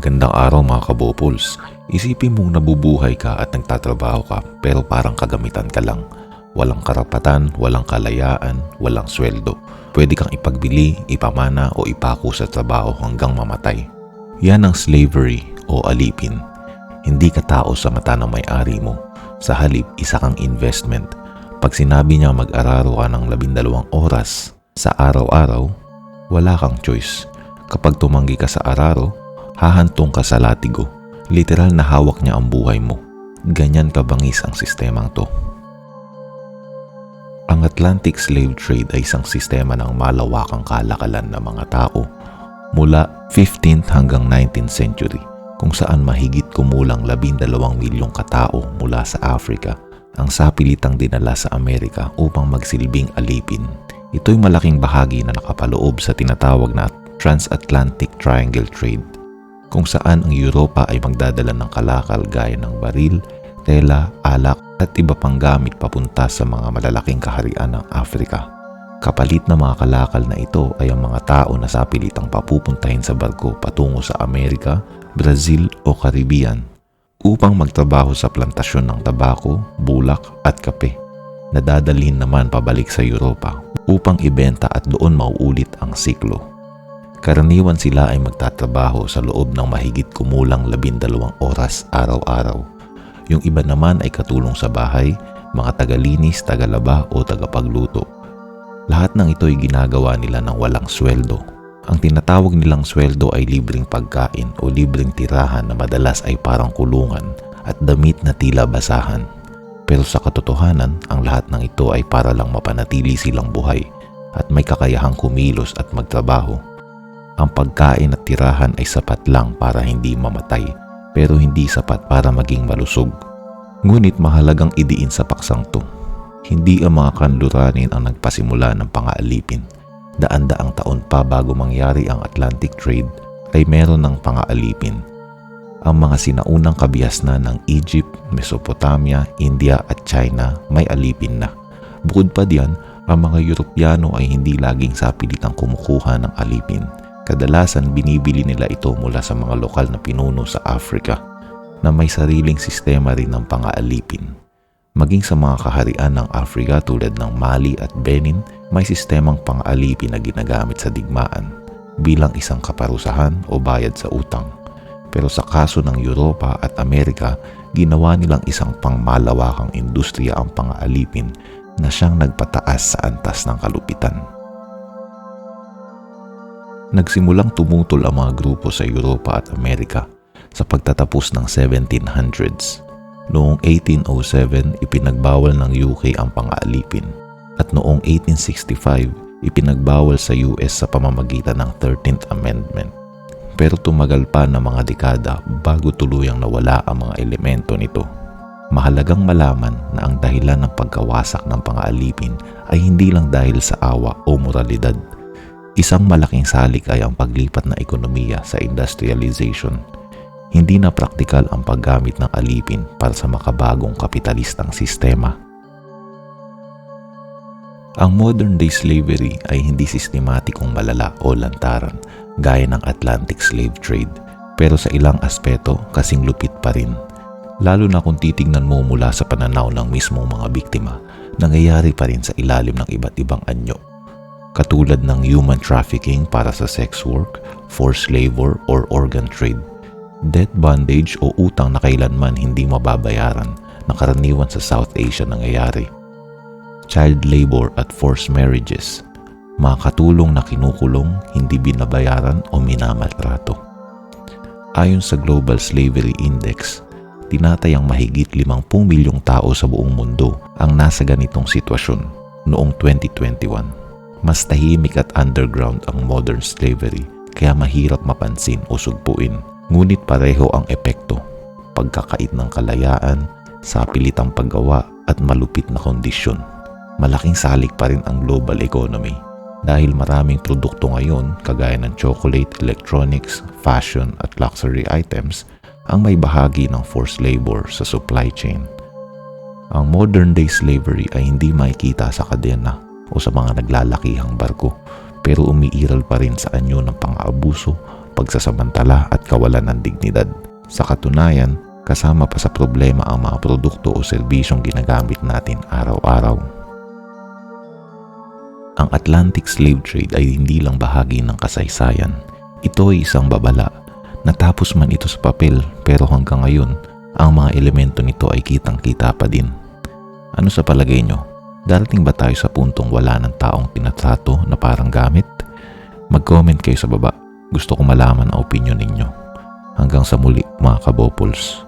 Magandang araw mga kabopols. Isipin mong nabubuhay ka at nagtatrabaho ka pero parang kagamitan ka lang. Walang karapatan, walang kalayaan, walang sweldo. Pwede kang ipagbili, ipamana o ipako sa trabaho hanggang mamatay. Yan ang slavery o alipin. Hindi ka tao sa mata ng may-ari mo. Sa halip, isa kang investment. Pag sinabi niya mag-araro ka ng labindalawang oras sa araw-araw, wala kang choice. Kapag tumanggi ka sa araro, hahantong ka sa latigo. Literal na hawak niya ang buhay mo. Ganyan kabangis ang sistemang to. Ang Atlantic Slave Trade ay isang sistema ng malawakang kalakalan ng mga tao mula 15th hanggang 19th century kung saan mahigit kumulang 12 milyong katao mula sa Africa ang sapilitang dinala sa Amerika upang magsilbing alipin. Ito'y malaking bahagi na nakapaloob sa tinatawag na Transatlantic Triangle Trade kung saan ang Europa ay magdadala ng kalakal gaya ng baril, tela, alak at iba pang gamit papunta sa mga malalaking kaharian ng Afrika. Kapalit na mga kalakal na ito ay ang mga tao na sa pilitang papupuntahin sa barko patungo sa Amerika, Brazil o Caribbean upang magtrabaho sa plantasyon ng tabako, bulak at kape. Nadadalhin naman pabalik sa Europa upang ibenta at doon mauulit ang siklo. Karaniwan sila ay magtatrabaho sa loob ng mahigit kumulang labindalawang oras araw-araw yung iba naman ay katulong sa bahay, mga tagalinis, tagalaba o tagapagluto. Lahat ng ito ay ginagawa nila ng walang sweldo. Ang tinatawag nilang sweldo ay libreng pagkain o libreng tirahan na madalas ay parang kulungan at damit na tila basahan. Pero sa katotohanan, ang lahat ng ito ay para lang mapanatili silang buhay at may kakayahang kumilos at magtrabaho. Ang pagkain at tirahan ay sapat lang para hindi mamatay pero hindi sapat para maging malusog. Ngunit mahalagang idiin sa paksang to. Hindi ang mga kanluranin ang nagpasimula ng pangaalipin. Daan-daang taon pa bago mangyari ang Atlantic Trade ay meron ng pangaalipin. Ang mga sinaunang kabihasnan ng Egypt, Mesopotamia, India at China may alipin na. Bukod pa diyan, ang mga Europyano ay hindi laging sapilitang kumukuha ng alipin Kadalasan binibili nila ito mula sa mga lokal na pinuno sa Africa na may sariling sistema rin ng pangaalipin. Maging sa mga kaharian ng Africa tulad ng Mali at Benin, may sistemang pangaalipin na ginagamit sa digmaan bilang isang kaparusahan o bayad sa utang. Pero sa kaso ng Europa at Amerika, ginawa nilang isang pangmalawakang industriya ang pangaalipin na siyang nagpataas sa antas ng kalupitan. Nagsimulang tumutol ang mga grupo sa Europa at Amerika sa pagtatapos ng 1700s. Noong 1807, ipinagbawal ng UK ang pang-aalipin at noong 1865, ipinagbawal sa US sa pamamagitan ng 13th Amendment. Pero tumagal pa ng mga dekada bago tuluyang nawala ang mga elemento nito. Mahalagang malaman na ang dahilan ng pagkawasak ng pang-aalipin ay hindi lang dahil sa awa o moralidad Isang malaking salik ay ang paglipat ng ekonomiya sa industrialization. Hindi na praktikal ang paggamit ng alipin para sa makabagong kapitalistang sistema. Ang modern day slavery ay hindi sistematikong malala o lantaran gaya ng Atlantic slave trade pero sa ilang aspeto kasing lupit pa rin. Lalo na kung titignan mo mula sa pananaw ng mismong mga biktima, nangyayari pa rin sa ilalim ng iba't ibang anyo katulad ng human trafficking para sa sex work, forced labor, or organ trade. Debt bondage o utang na kailanman hindi mababayaran na karaniwan sa South Asia nangyayari. Child labor at forced marriages, mga katulong na kinukulong, hindi binabayaran o minamaltrato. Ayon sa Global Slavery Index, tinatayang mahigit 50 milyong tao sa buong mundo ang nasa ganitong sitwasyon noong 2021. Mas tahimik at underground ang modern slavery kaya mahirap mapansin o sugpuin. Ngunit pareho ang epekto. Pagkakait ng kalayaan, sapilitang paggawa at malupit na kondisyon. Malaking salik pa rin ang global economy dahil maraming produkto ngayon kagaya ng chocolate, electronics, fashion at luxury items ang may bahagi ng forced labor sa supply chain. Ang modern day slavery ay hindi makikita sa kadena o sa mga naglalakihang barko pero umiiral pa rin sa anyo ng pang-aabuso, pagsasamantala at kawalan ng dignidad. Sa katunayan, kasama pa sa problema ang mga produkto o serbisyong ginagamit natin araw-araw. Ang Atlantic slave trade ay hindi lang bahagi ng kasaysayan. Ito ay isang babala. Natapos man ito sa papel pero hanggang ngayon, ang mga elemento nito ay kitang-kita pa din. Ano sa palagay nyo? Darating ba tayo sa puntong wala ng taong tinatrato na parang gamit? Mag-comment kayo sa baba. Gusto ko malaman ang opinion ninyo. Hanggang sa muli mga kabopols.